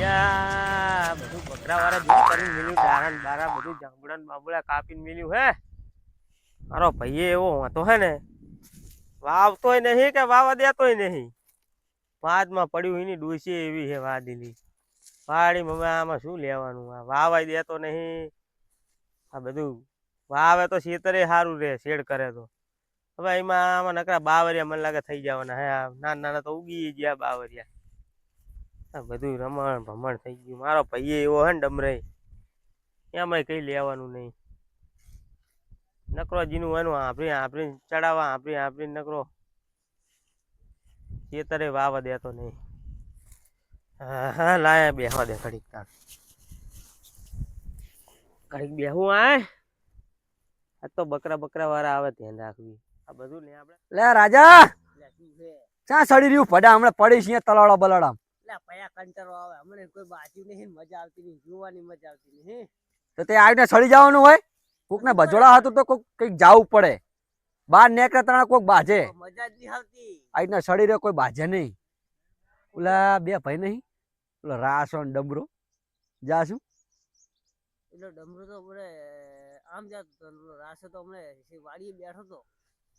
યા બધું બકરા વાળા દૂધ કરીને મિલ્યું ડારા બારા બધું જાંબુડા બાંબુડા કાપીને મિલ્યું હે. મારો ભાઈએ એવો વાંધો હે ને, વાવતોય નહીં કે વાવા દેતોય નહીં. પાંચમાં પડ્યું એની ડોસી એવી છે વાદીલી વાડી મમ્મી, આમાં શું લેવાનું? આ વાવાય દેતો નહીં. આ બધું વાવે તો ખેતરે સારું રહે, શેડ કરે તો. હવે એમાં આમાં નકરા બાવરિયા મને લાગે થઈ જવાના હે. નાના નાના તો ઉગી ગયા બાવરિયા. બધું રમણ ભમણ થઈ ગયું. મારો ભાઈએ એવો હે ને ડમરાઈ એમાંય કઈ લેવાનું નહીં. નકરો જીનું એનું આપણી આપણી ચડાવવા આપણી આપણી નકરો. ખેતરે વાવા દેતો નહીં. હા હા લાયા બેહવા દે ઘડીક તાર. ઘડીક બેહું આય આ તો બકરા બકરા વાળા આવે ધ્યાન રાખવી. આ બધું લે આપણે. લે રાજા! ચા સડી રહ્યું? પડા હમણાં પડી છે તલાડા બલાડા લે પયા કંટરો આવે. હમણાં કોઈ બાજુ નહીં મજા આવતી નહીં જોવાની મજા આવતી નહીં તો તે આવીને સડી જવાનું હોય? કોક ને ભજોડા હતું તો કોક કંઈક જવું પડે. બાર નેકરે તણા કોક બાજે. મજા જ નહીં આવતી. આવીને સડી રહ્યો કોઈ બાજે નહીં. ઓલા બે ભાઈ નહીં? ઓલો રાસો ને ડમરો. જાશું એટલે ડમરો તો આમ જાતો રાસો તો હમણે વાડીએ બેઠો તો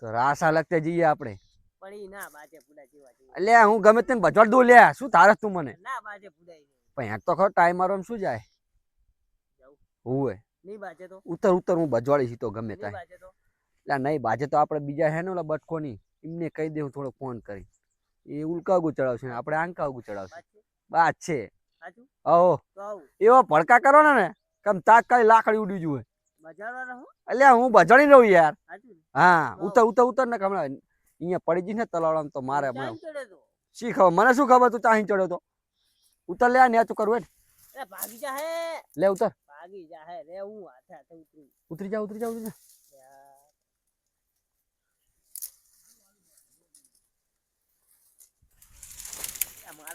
તો રાસા લગતે જઈએ આપણે. પણ ના બાજે પુડા જેવા જેવા એટલે હું ગમે તેને ભજોડ દઉં લે શું તારે તું મને? ના બાજે પુડાઈ પણ હેક તો ખરો ટાઈમ મારો શું જાય. હુંય. નહીં બાજે તો. ઉતર ઉતર હું ભજવાડી છી તો ગમે તાય. એટલે નહીં બાજે તો આપણે બીજા હે ને ઓલા બટકો ની એમને કહી દેવું થોડો ફોન કરી. એ ઉલકાગુ ચડાવશે આપણે આંકાગુ ચડાવશે. બાજે. છે. તો એવો ભડકા કરો ને ને તાક તાત્કાલિક લાકડી ઉડી જુએ અલ્યા એટલે હું? બજાડી રહું યાર. હા ઉતર ઉતર ઉતર ને હમણાં અહીંયા પડી જઈશ ને તલાવડામાં તો મારે શી ખબર? મને શું ખબર તું ત્યાં ચડ્યો તો? ઉતર લે ને તું કરવું એ ભાગી જા હે. લે ઉતર. ભાગી જા હે. રે હું હાથે હાથે ઉતરી. ઉતરી જા ઉતરી જા ઉતરી જા.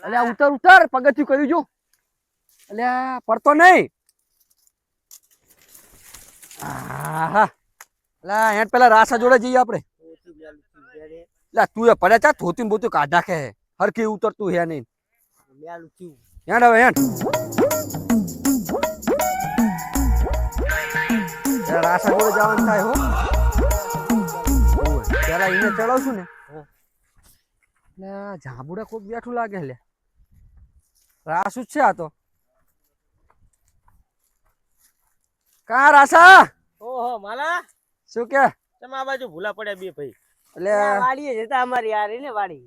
અલ્યા ઉતર ઉતર. પગથિયું કર્યું જો. અલ્યા પડતો નહીં. આહા. અલ્યા હેડ પેલા રાસા જોડે જઈએ આપણે. લે તું એ પડ્યા ચા ધોતી બોતું કાઢ નાખે હે. હરખી ઉતરતું હે નહીં. હેડ હવે હેડ. રાસા જોડે જવાનું થાય હો. જરા એને ચડાવશું ને. લે જાંબુડા કોક બેઠું લાગે લે. રાસુ છે આ તો. કા રાસા? ઓહો માલા. શું કે? તમે આ બાજુ ભૂલા પડ્યા બે ભાઈ. એટલે વાડીએ જતા અમારી યાર ને વાડી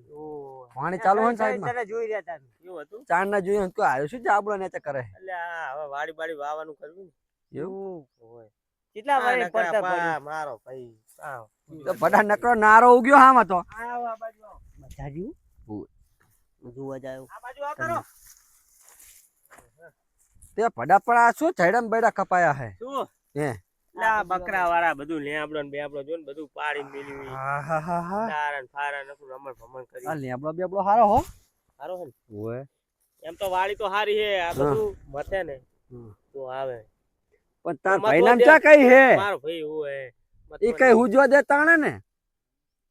પાણી ચાલુ હોય સાહેબ તને જોઈ રહ્યા તા એવું હતું? ચાર ના જોઈ તો આવ્યો. શું જાંબુડા ને કરે? એટલે હવે વાડી બાડી વાવાનું કરવું એવું? હોય? કેટલા વારે પડતા મારો ભાઈ. તો બડા નકરો નારો ઉગ્યો હામાં તો. આવ આ બાજુ આવ. બધા? જોવા? જાયો આ બાજુ આવ કરો. તે ભડા પણ આ શું ઝાડમ બેડા કપાયા હે? શું? હે? આ બકરા વાળા બધું લેબડો ને બેબડો જો ને બધું પાડી મેલ્યું ઈ. હા હા હા હા. તારા ને ફારા ને બધું રમણ ભમણ કરી. આ લેબડો બેબડો હારો હો. હારો હે ઓય. એમ તો વાડી તો સારી હે આ બધું મથે ને. તો આવે. પણ તાર ભાઈ નામ ચા કઈ હે? મારો ભાઈ હું હે એ કઈ હુજવા દે તાણે ને?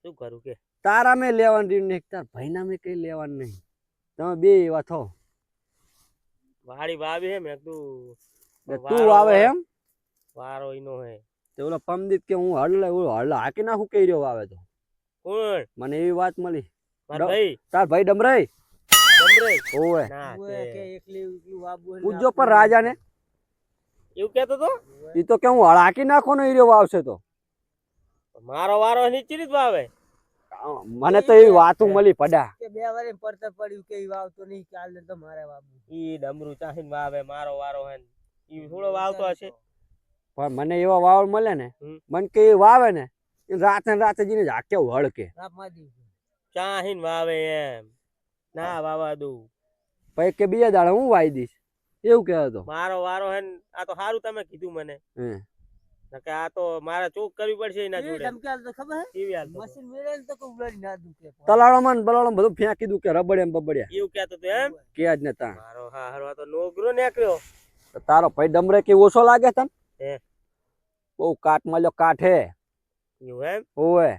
શું કરું કે? તારા મે લેવાનું રહ્યું ને તાર ભાઈ નામે કઈ લેવાનું નહીં. તમે બે એવા થો. વાડી વાવી હે મેં તું તું આવે એમ? વારો ઈનો હે. તે ઓલો પમદીત કે હું હળ ઓલો હળ હાકી નાખું કે રહ્યો આવે તો? કોણ? મને એવી વાત મળી. મારો ભાઈ. તાર ભાઈ ડમરાઈ? ડમરાઈ? ઓય ના ઓએ કે એકલી એકલી વાબુ ને પર રાજાને? એવું કેતો તો? એ તો કે હું હળ હાકી નાખો ને એ રહ્યો આવશે તો. મારો વારો નીચે જ વાવે. મને તો એવી વાતું મળી પડા. કે બે વારે પડતર પડ્યું કે ઈ વાવતો નહીં ચાલે તો મારે વાબુ ઈ ડમરું ચાહીને વાવે મારો વારો હે ને. ઈ થોડો વાવતો હશે. પણ મને એવા વાવળ મળે ને. મને કે એ વાવે ને એ રાતે રાતે જઈને ઝાકે વળકે ચાહીન વાવે એમ. ના વાવા દઉં. પછી કે બીજા દાડે હું વાવી દઈશ? એવું કહેતો મારો વારો હે આ તો સારું તમે કીધું મને. કે આ તો મારે ચોક કરવી પડશે એના જોડે. ધમકી તો ખબર હે? મશીન મેળે તો કોઈ ઉલાડી ના દુખે તલાળો માં બલાળો બધું ફેંકી દઉં કે રબડ એમ બબડ્યા. એવું કેતો તો એમ? કે જ ને તા મારો હારો હરવા તો નોગરો નીકળ્યો. તારો ભાઈ ડમરે કે ઓછો લાગે તને? હે. બહુ કાટ મળ્યો કાઠ ઓવે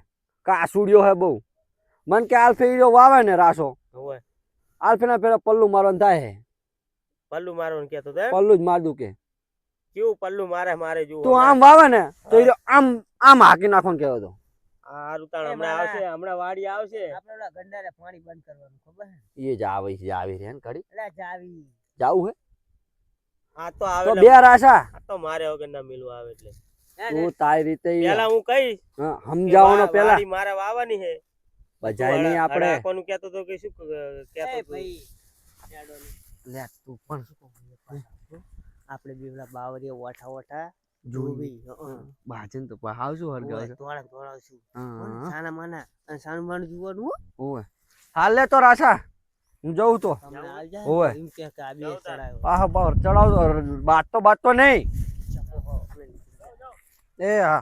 કાસુડ્યો હે બહુ. મન કે આલ્ફે ઈરો વાવે ને રાસો ઓવે આલ્ફે ના પેલા પલ્લુ મારવાનું થાય હે. પલ્લુ મારવાનું કહેતો તો? પલ્લું જ માર દઉં કે. કેવું પલ્લુ મારે મારે જો તું આમ વાવે ને તો ઈ આમ આમ હાકી નાખવાનું કેવો તો. આ રૂતાણ હમણાં આવશે હમણાં વાડી આવશે. આપણે ગંડાને પાણી બંધ કરવાનું ખબર? એ જ આવે છે આવી રે ઘડી. એટલે જાવી. જાવું હે? આ તો આવે તો બે રાશા તો મારે વગર ના મિલવા આવે એટલે. હે તું તારી રીતે પેલા હું કહીશ સમજાવવાનો પેલા. મારે વાવવાની છે. બજાય નહીં આપણે આપવાનું કહેતો તો કે શું કહેતો તો? ભાઈ લે તું પણ છું? આપણે બીવલા બાવરીએ ઓઠા ઓઠા જોવી બાજન તો હાવ શું હરગાવ છે ધોળા ધોળાવશું. હા સાના માના અને સાનું બાનું જોવાનું હો. ઓવે તો રાશા હું જઉં તો? તમને આવી જાય ઓય. ને, એમ કે કે આ બે જાઉં તાર. ચડાયો. પાહો પાહો ચડાવતો બાટતો બાટતો નહીં. એ હા.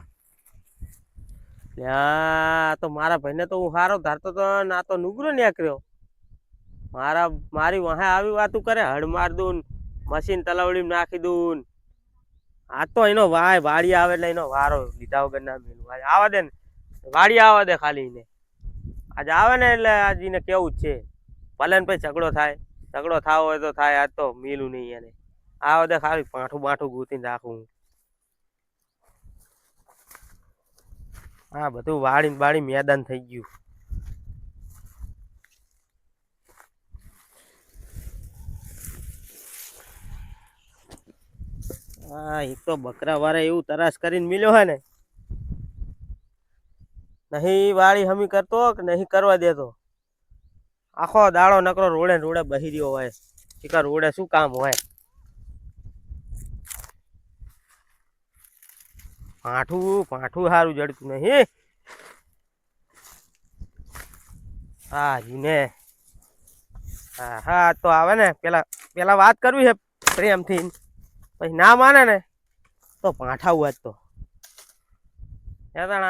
ત્યાં તો મારા ભાઈને તો હું હારો ધારતો તો ના તો નુગરો નીકળ્યો. મારા મારી વાહે આવી વાતું કરે હડ માર દઉં મશીન તલાવડી નાખી દઉં. આ તો એનો વાય વાડી આવે એટલે એનો વારો લીધા વગર ના મેલું. આવા દે ને. વાડી આવા દે ખાલી એને. આજે આવે ને એટલે આજે એને કેવું છે. ભલે ને પછી ઝઘડો થાય. ઝઘડો થાવો હોય તો થાય, આજ તો મિલું નહીં એને. આ દે ખાલી પાઠું બાઠું ગૂંથીને રાખું હા. બધું વાળીને બાડી મેદાન થઈ ગયું. હા એક તો બકરા વાળા એવું તરાશ કરીને મિલ્યો હે ને. નહીં વાળી હમી કરતો કે નહીં કરવા દેતો? આખો દાડો નકરો રોડે રોડે બહી રહ્યો હોય. શિકાર રોડે શું કામ હોય? પાઠું પાઠું સારું જડતું નહીં, હા? જીને. હા હા, તો આવે ને. પેલા પેલા વાત કરવી છે પ્રેમથી. પછી ના માને ને, તો પાઠા આજ તો.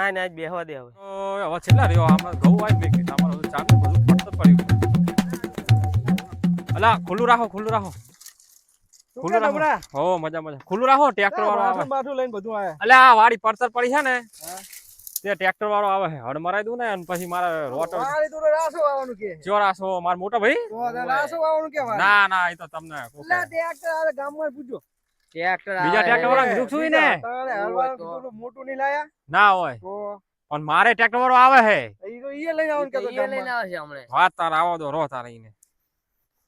ને આજ બેહવા દે હવે. હવે છેલ્લા રહ્યો. આમાં ઘઉં આવી બેઠી તમારું ચાકુ બધું પડતું પડ્યું અલા ખુલ્લું રાખો ખુલ્લું રાખો. ખુલ્લું રાખો. હો મજા મજા. ખુલ્લું રાખો ટ્રેક્ટર વાળો આવે. અલા આ વાડી પડતર પડી છે ને તે ટ્રેક્ટર વાળો આવે છે. હળ મરાઈ દઉં ને અને પછી મારે રોટર ચોરાસો માર મોટો ભાઈ? ના ના એ તો તમને કોકે. ટ્રેક્ટર બીજા આવે. ટ્રેક્ટર વાળા કીધું શું ને ના હોય. પણ મારે ટ્રેક્ટર વાળો આવે છે. તો ઈ લઈને આવશે હમણાં. વાત તાર આવો દો રો તારે ઈને.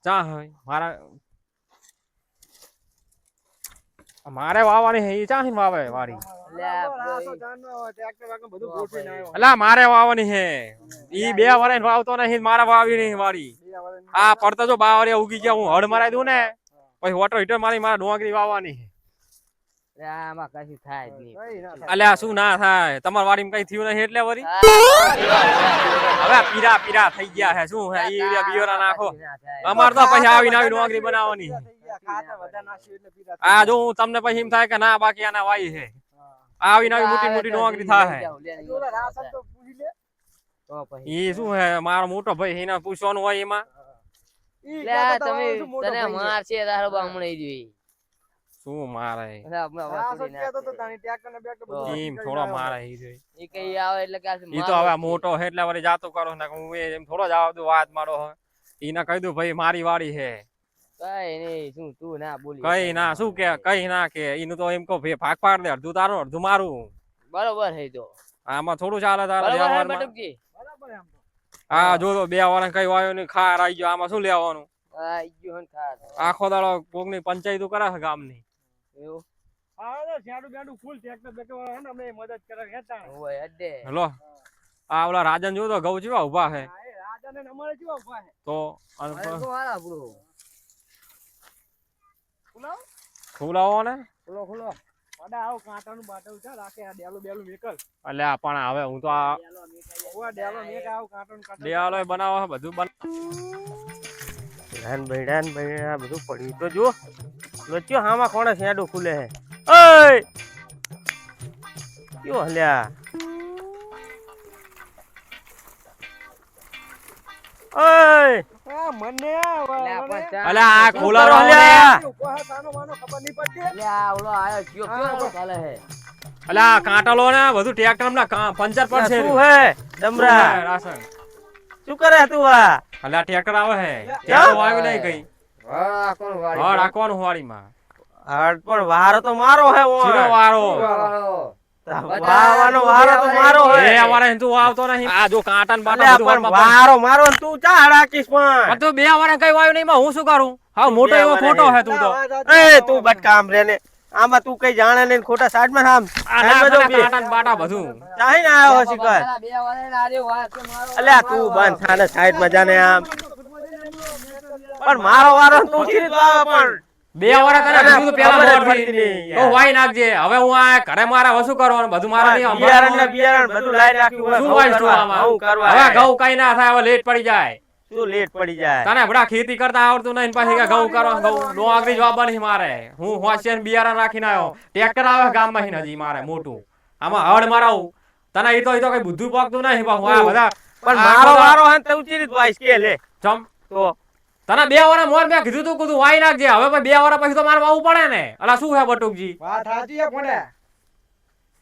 ચા હોય મારા મારે વાવવાની છે ચા ચાહીને વાવે વાડી અલા મારે વાવવાની છે. ઈ બે વરે વાવતો નહીં મારે વાવી નહીં વાડી આ પડતા જો બાવરે ઉગી ગયા હું હળ મરાઈ દઉં ને. પછી વોટર હીટર મારી મારા ડોંગરી વાવવાની છે. અલ્યા આમાં કશું થાય જ નહીં. અલ્યા શું ના થાય? તમારા વાડીમાં કઈ થયું નહીં એટલે વરી હવે પીરા પીરા થઈ ગયા છે શું છે ઈ બિયોરા નાખો. કશું ના થાય. અમાર તો પછી આવીને આવી ડોંગરી બનાવવાની. આ જો હું તમને પછી એમ થાય કે ના બાકી આના વાઈ છે આવી નવી મોટી મોટી નોકરી થાય. તો ઈ શું હે? મારો મોટો ભાઈ એને પૂછવાનું હોય એમાં. તમે તને મારશે તારો બા જોઈ. શું મારે. એમ થોડો મારે ઈ કે આવે એટલે કે ઈ તો હવે મોટો હે એટલે વળી જાતો કરો ને હું એ એમ થોડો જ આવા દઉં વાત મારો હે. ઈને કહી દઉં ભાઈ મારી વાડી હે. કઈ નહીં શું તું ના બોલી કઈ ના શું કે કઈ ના કે ઈનું તો એમ કહો ભાઈ ભાગ પાડ દે અડધું તારું અડધું મારું. બરોબર હે તો. આમાં થોડું ચાલે તારે બરોબર હા જો તો બે વાર કઈ વાયો ને ખાર આવી ગયો આમાં શું લેવાનું? આઈ ગયો ખાર. આખો દાડો કોકની પંચાયતું કરે છે ગામની. એવું? હેલો. આ ઓલા રાજન જો તો ઘઉં જેવા ઊભા છે તો ખુલો એટલે આ પણ હવે હું તો આ બનાવો બધું બન ભેડાન ભેડાન ભેડા બધું પડ્યું તો જો લોચ્યો હામાં કોણે શેડું ખુલે હે? ઓય! કયો હલ્યા? ઓય! અલ્યા અલે આ શું ખોલા કરો રહો ને અલ્યા ઓલો આયો કયો કયો ચાલે હે? અલે કાંટા લો ને બધું ટ્રેક્ટર ના પંચર પર પડશે શું હે ડમરા. રાસન શું કરે તું આ? અલે ટ્રેક્ટર આવે હે. ટ્રેક્ટર આવી નહીં કઈ હળ રાખવાનું વાડીમાં. હાડ પણ વારો તો મારો હે ઓ વારો. વાવાનો વારો? તો મારો હે. એ અમારે તું આવતો નહીં. આ જો કાંટા બાટા બધું પણ વારો મારો તું ચા રાખીશ પણ. પણ તું બે વારે કઈ વાયો નહીં એમાં હું શું કરું? હા મોટો એવો ખોટો હે. તું તો. એ તું બટ કામ રે ને. આમાં તું કઈ જાણે નહીં ને ખોટા સાઈડમાં આમ. આ સાઈડમાં નાખો જો ને બે. કાંટા ને બાટા બધું. ચાહી ને આવ્યો શિકાર કર બે વાળે ને આર્યો વાત મારો અલ્યા તું બંધ થાને સાઈડમાં જાને આમ. પણ મારો વારો નથી તો આવે પણ બે વારે તને કીધું પેલા મોરથી. તો. વાઈ નાખજે. હવે હું આ ઘરે મારા વસુ કરવાનું બધું મારા નહીં બિયારણ ને બિયારણ બધું લાઈ રાખ્યું શું ઘઉં વાંચતું આમાં? હું કરવા હવે ઘઉં કઈ ના થાય હવે લેટ પડી જાય. શું લેટ પડી જાય? તને બડા ખેતી કરતા આવડતું નહીં પાછી કે ઘઉં કરવા ઘઉં નો આગળ જવાબ નહીં મારે. હું હોશિયાર બિયારણ રાખીને આવ્યો. ટ્રેક્ટર આવે ગામમાં માં હજી મારે મોટું. આમાં હળ મારાવું. તને એ તો એ તો કઈ બુદ્ધું પાકતું નહીં પણ બધા પણ મારો વારો હે તું ચીરી તો કે લે. ચમ. તો તને બે વાર મોર મેં કીધું તું કીધું વાઈ નાખજે. હવે પછી બે વાર પછી તો મારે વાવું પડે ને. અલા શું હે બટુકજી? વાત સાચી છે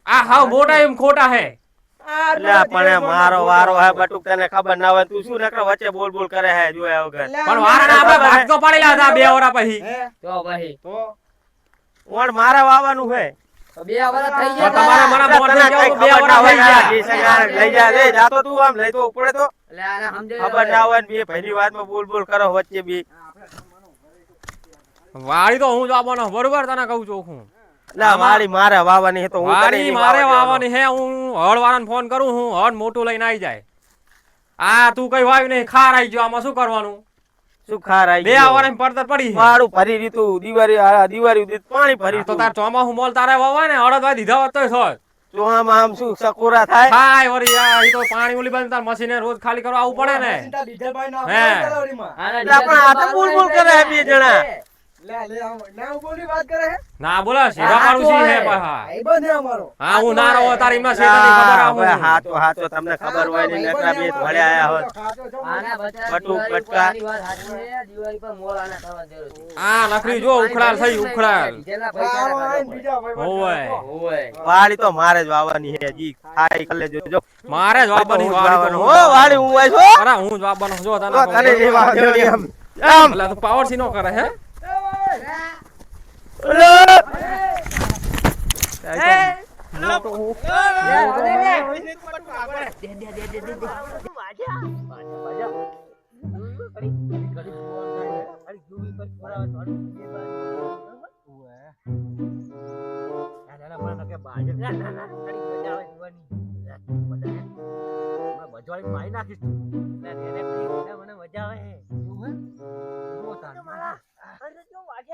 આ હાવ મોટા એમ ખોટા હે. અલ્યા પણ મારો વારો હે બટુક તને ખબર ના હોય તું શું નકર વચ્ચે બોલ બોલ કરે હે જોયા વગર. પણ વારાને આપણે ભાગ તો પાડેલા હતા બે વાર પછી. તો ભાઈ તો? ઓણ મારે વાવાનું હે. બે વર્ષ થઈ ગયા તમારે તારા. મને તને મોરથી કઈ કેવું બે ખબર થઈ ગયા. જી સંગાર લઈ જા લે જાતો તું આમ લઈ તો ઉપડે તો. એટલે આને સમજાવી ખબર ના હોય બે ભાઈની વાતમાં બોલ બોલ કરો વચ્ચે બી. વાળી તો હું જવાનો બરોબર તને કહું છું ના વાળી મારે વાવાની હે તો હું વાળી મારે વાવવા વાવવાની હે હું હળ વાળાને ફોન કરું હું હળ મોટું લઈને આવી જાય. આ તું કઈ વાવી નહીં ખાર આવી ગયો આમાં શું કરવાનું? બે? પડતર પડી મારું દિવાળી પાણી ફરી તો તાર ચોમાસું મોલ તારે વાવવાય ને અડદ વાય દીધા હોત. ચોહામાં આમ શું સકોરા થાય હાય વળી આ તો પાણી ઓલી બાજુ તાર મશીને રોજ ખાલી કરવા આવવું પડે ને ચિંતા ડીઝલભાઈ નો હે. આપણે આ તો બોલ બોલ કરે બે જણા. લે લે ના બોલી મારું હે? હે હા. રહો તારી ખબર તમને ખબર હોય નકરા બે આયા હોત. દિવાળી પર મોલ આને થવા આ જો ઉખડાલ થઈ ઉખડાલ. હોય. વાળી તો મારે જ વાવવાની હે જી. ખાઈ ખલે જોજો મારે જ વાવવાની વાળી હું આવીશ હો અરે હું જ વાવવાનો જો તને પાવર સી નો કરે હે? ઓલો! વાળી મને મજા જ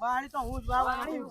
વાળી તો- હું જ વાવવાનો.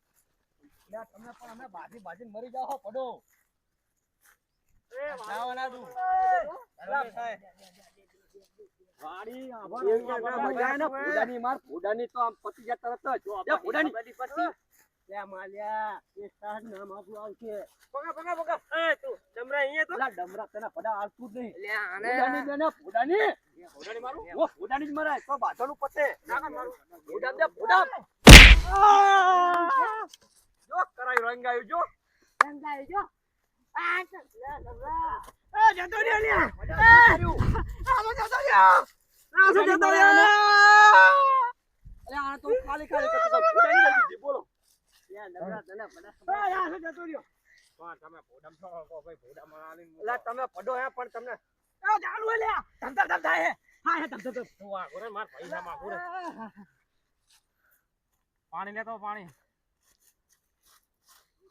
વાવવાનો. તમે ને પણ અમે બાજી બાજીને મરી જાઓ પડો. ના તું તો આમ પતી જ એ રંગાયું લે રંગાયું જ. આને ભોડાની દે ને. ભોડાની ભોડાની મારું ઓ ભોડાની જ મરાય તો બાધોનું પતે ભોડા દે ભોડા જો કરાયું રંગાયું. જો અરે આ તો ખાલી ખાલી કરતો હતો. ભોડાની લઈ બોલો. અલા, તમે પડો હે પણ તમને પાણી લેતો પાણી જીતે. માર માર. જ એ નાખાય ને. એ તમે કોણ હે તું કોણ તું એટલે આદત જતી રહી ને ના, અન્ય કોણ જેમ હાર્યું? પાછો લાવ્યો હું હઈ, આદત જતી રહી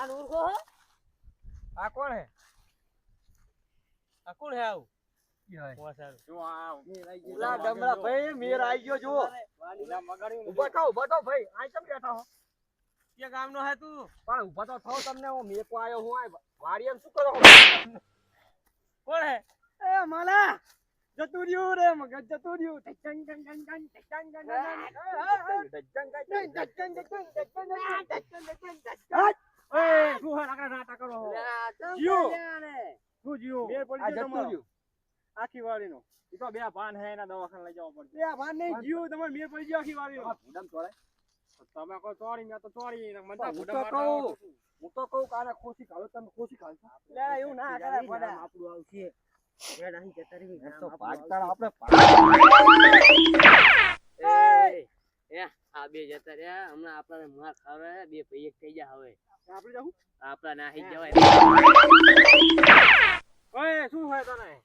આ કોણ હે આ કોણ હે આવું કોણ આ ઓલા ડમરા ભાઈ મેર આઈ ગયો જુઓ ઓલા મગાડ્યું ને. ઊભા થાઓ ઊભા થાઓ ભાઈ આ કેમ બેઠા હો કે ગામનો હે તું પણ ઊભા તો થાઓ તમને હું મેકો આયો હું આ વાડીએ શું કરો કોણ હે એ માલા જતું રે મગજ જતું એ શું હે? આકડા નાટા કરો જીઓ. શું જીઓ? મેર પડી ગયો તમારો. આખી વાડીનો. ઈ તો બે પાન હે એના દવાખાને લઈ જવા પડશે. બે ભાન નહીં જીઓ તમારે મેર પડી ગયો આખી ભૂંડામાં તમે કહો ચોરી મેં તો ચોરી. મને તો હું તો કહું આવડતું. હું તો કહું કે આને ખાલો તમે ખુશી ખાલશો લે એવું ના કરે પડા આપણું આવશે. એમ તો ભાગતા આપણે એ! એ આ બે જતા રહ્યા. હમણાં આપડે માર ખાવે બે ભાઈ એક થઈ જા હવે. આપણે જાવું આપણા નાહી જવાય. ઓય શું હોય તને?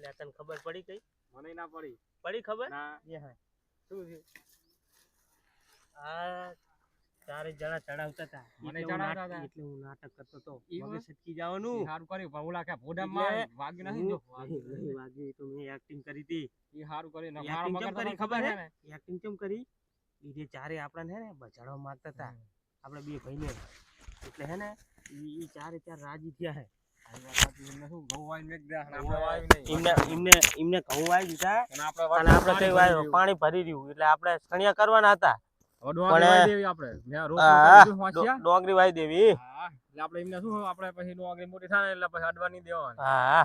લે તને ખબર પડી કઈ? મને ના પડી. પડી ખબર? ના. શું થયું? આ ચારે જણા ચડાવતા હતા. મને ચડાવતા નાટક- હતા. એટલે હું નાટક કરતો હતો. હવે સટકી જવાનું. સારું કર્યું પણ ઓલા કે ભૂંડામાં એટલે વાગ્યું નથી જો હું- નહીં. વાગ્યું, એ તો મેં એક્ટિંગ કરી હતી. એ સારું કર્યું. ને ઈ મગર કરી ખબર હે? એક્ટિંગ કેમ કરી? એ જે ચારે આપણને હે ને બચાડવા માંગતા હતા. આપણે બે ભાઈને. એટલે હે ને ઈ ચારે ચાર રાજી થયા હે. પાણી ભરી રહ્યું એટલે આપણે સણિયા કરવાના હતા. દેવી ડોંગરી વાવી દેવી. એટલે આપણે એમને શું આપણે પછી ડોંગરી મોટી થાય ને એટલે પછી અડવાની દેવાની. હા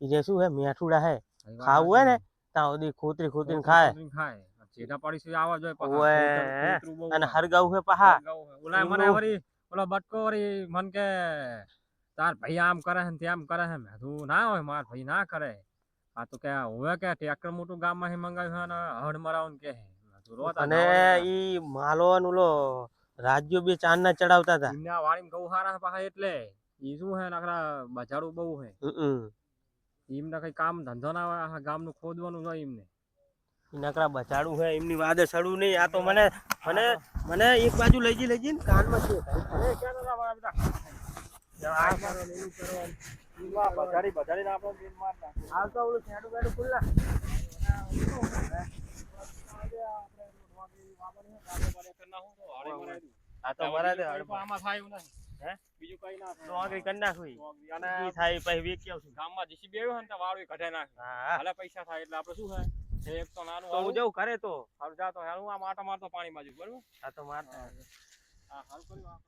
એ શું હે મેઠુડા હે. ખાવું હોય ને ત્યાં સુધી ખોતરી ખોતરી ખાય. ખાય. જેઠા પાડી સુધી આવા જોઈએ બહુ અને. હરગાવું હે પાહા. ઓલા મને વરી ઓલો બટકો વરી મન કે તાર ભાઈ આમ કરે હે તેમ કરે હે મેં તું ના હોય માર ભાઈ ના કરે. આ તો કે હવે કે ટ્રેક્ટર મોટું ગામમાંથી મંગાવ્યું છે ને હળ મરાવું કે છે. અને ઈ માલો અને ઓલો રાજ્યો બે ચાંદના ચડાવતા હતા. એમને વાળી ગૌ હારા પાછા એટલે ઈ શું હે નકરા બજાડું બહુ હે. એમને કઈ કામ ધંધો ના હોય આ ગામનું ખોદવાનું હોય એમને નકરા બચાડું હે એમની વાદે સડું નહીં. આ તો મને મને મને એક બાજુ લઈ જઈ લઈ જઈને કાનમાં છે? બીજું કઈ ના થાય. પછી ગામમાં જીસીબી આવ્યો ને વાળું કઢાઈ નાખે. પૈસા થાય એટલે આપડે શું થાય એક તો નાનું તો હું જઉં ઘરે તો? હાલ જા તો હાલ. હું આ માટા મારતો પાણી બાજુ. બરોબર? આ તો મારતા. હા હાલ કર્યું આ.